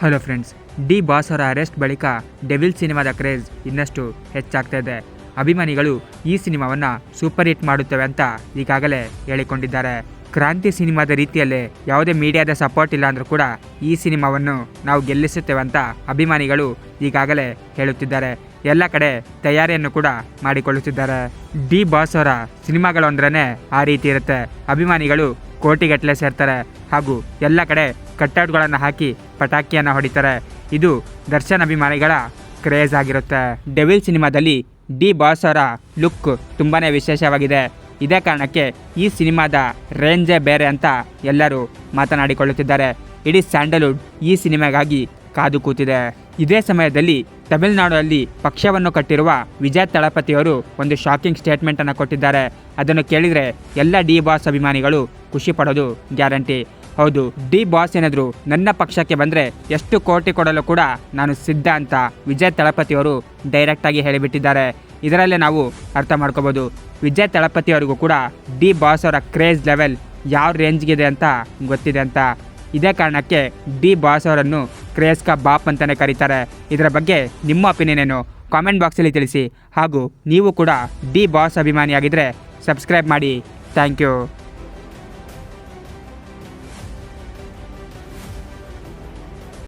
Hello friends, D boss ಅವರ arrest ಬಳಿಕ devil ಸಿನಿಮಾದ ಕ್ರೇಜ್ ಇನ್ನಷ್ಟು ಹೆಚ್ಚಾಗ್ತಾ ಇದೆ. ಅಭಿಮಾನಿಗಳು ಈ ಸಿನಿಮಾವನ್ನು ಸೂಪರ್ ಹಿಟ್ ಮಾಡುತ್ತವೆ ಅಂತ ಈಗಾಗಲೇ ಹೇಳಿಕೊಂಡಿದ್ದಾರೆ. ಕ್ರಾಂತಿ ಸಿನಿಮಾದ ರೀತಿಯಲ್ಲೇ ಯಾವುದೇ ಮೀಡಿಯಾದ ಸಪೋರ್ಟ್ ಇಲ್ಲ ಅಂದರೂ ಕೂಡ ಈ ಸಿನಿಮಾವನ್ನು ನಾವು ಗೆಲ್ಲಿಸುತ್ತೇವೆ ಅಂತ ಅಭಿಮಾನಿಗಳು ಈಗಾಗಲೇ ಹೇಳುತ್ತಿದ್ದಾರೆ. ಎಲ್ಲ ಕಡೆ ತಯಾರಿಯನ್ನು ಕೂಡ ಮಾಡಿಕೊಳ್ಳುತ್ತಿದ್ದಾರೆ. ಡಿ ಬಾಸ್ ಅವರ ಸಿನಿಮಾಗಳು ಅಂದ್ರೇ ಆ ರೀತಿ ಇರುತ್ತೆ. ಅಭಿಮಾನಿಗಳು ಕೋಟಿಗಟ್ಟಲೆ ಸೇರ್ತಾರೆ ಹಾಗೂ ಎಲ್ಲ ಕಡೆ ಕಟ್ಟಡ್ಗಳನ್ನು ಹಾಕಿ ಪಟಾಕಿಯನ್ನು ಹೊಡಿತಾರೆ. ಇದು ದರ್ಶನ್ ಅಭಿಮಾನಿಗಳ ಕ್ರೇಜ್ ಆಗಿರುತ್ತೆ. ಡೆವಿಲ್ ಸಿನಿಮಾದಲ್ಲಿ ಡಿ ಬಾಸ್ ಅವರ ಲುಕ್ ತುಂಬಾ ವಿಶೇಷವಾಗಿದೆ. ಇದೇ ಕಾರಣಕ್ಕೆ ಈ ಸಿನಿಮಾದ ರೇಂಜೇ ಬೇರೆ ಅಂತ ಎಲ್ಲರೂ ಮಾತನಾಡಿಕೊಳ್ಳುತ್ತಿದ್ದಾರೆ. ಇಡೀ ಸ್ಯಾಂಡಲ್ವುಡ್ ಈ ಸಿನಿಮಾಗಾಗಿ ಕಾದು ಕೂತಿದೆ. ಇದೇ ಸಮಯದಲ್ಲಿ ತಮಿಳುನಾಡಲ್ಲಿ ಪಕ್ಷವನ್ನು ಕಟ್ಟಿರುವ ವಿಜಯ್ ತಳಪತಿಯವರು ಒಂದು ಶಾಕಿಂಗ್ ಸ್ಟೇಟ್ಮೆಂಟನ್ನು ಕೊಟ್ಟಿದ್ದಾರೆ. ಅದನ್ನು ಕೇಳಿದರೆ ಎಲ್ಲ ಡಿ ಬಾಸ್ ಅಭಿಮಾನಿಗಳು ಖುಷಿ ಪಡೋದು ಗ್ಯಾರಂಟಿ. ಹೌದು, ಡಿ ಬಾಸ್ ಏನಾದರೂ ನನ್ನ ಪಕ್ಷಕ್ಕೆ ಬಂದರೆ ಎಷ್ಟು ಕೋಟಿ ಕೊಡಲು ಕೂಡ ನಾನು ಸಿದ್ಧ ಅಂತ ವಿಜಯ್ ತಳಪತಿಯವರು ಡೈರೆಕ್ಟಾಗಿ ಹೇಳಿಬಿಟ್ಟಿದ್ದಾರೆ. ಇದರಲ್ಲೇ ನಾವು ಅರ್ಥ ಮಾಡ್ಕೋಬೋದು. ವಿಜಯ್ ತಳಪತಿಯವರಿಗೂ ಕೂಡ ಡಿ ಬಾಸ್ ಅವರ ಕ್ರೇಜ್ ಲೆವೆಲ್ ಯಾವ ರೇಂಜ್ಗಿದೆ ಅಂತ ಗೊತ್ತಿದೆ ಅಂತ. ಇದೇ ಕಾರಣಕ್ಕೆ ಡಿ ಬಾಸ್ ಅವರನ್ನು ಕ್ರೇಸ್ಕ ಬಾಪ್ ಅಂತಲೇ ಕರೀತಾರೆ. ಇದರ ಬಗ್ಗೆ ನಿಮ್ಮ ಒಪಿನಿಯನ್ ಏನು? ಕಾಮೆಂಟ್ ಬಾಕ್ಸಲ್ಲಿ ತಿಳಿಸಿ. ಹಾಗೂ ನೀವು ಕೂಡ ಡಿ ಬಾಸ್ ಅಭಿಮಾನಿಯಾಗಿದ್ದರೆ ಸಬ್ಸ್ಕ್ರೈಬ್ ಮಾಡಿ. Thank you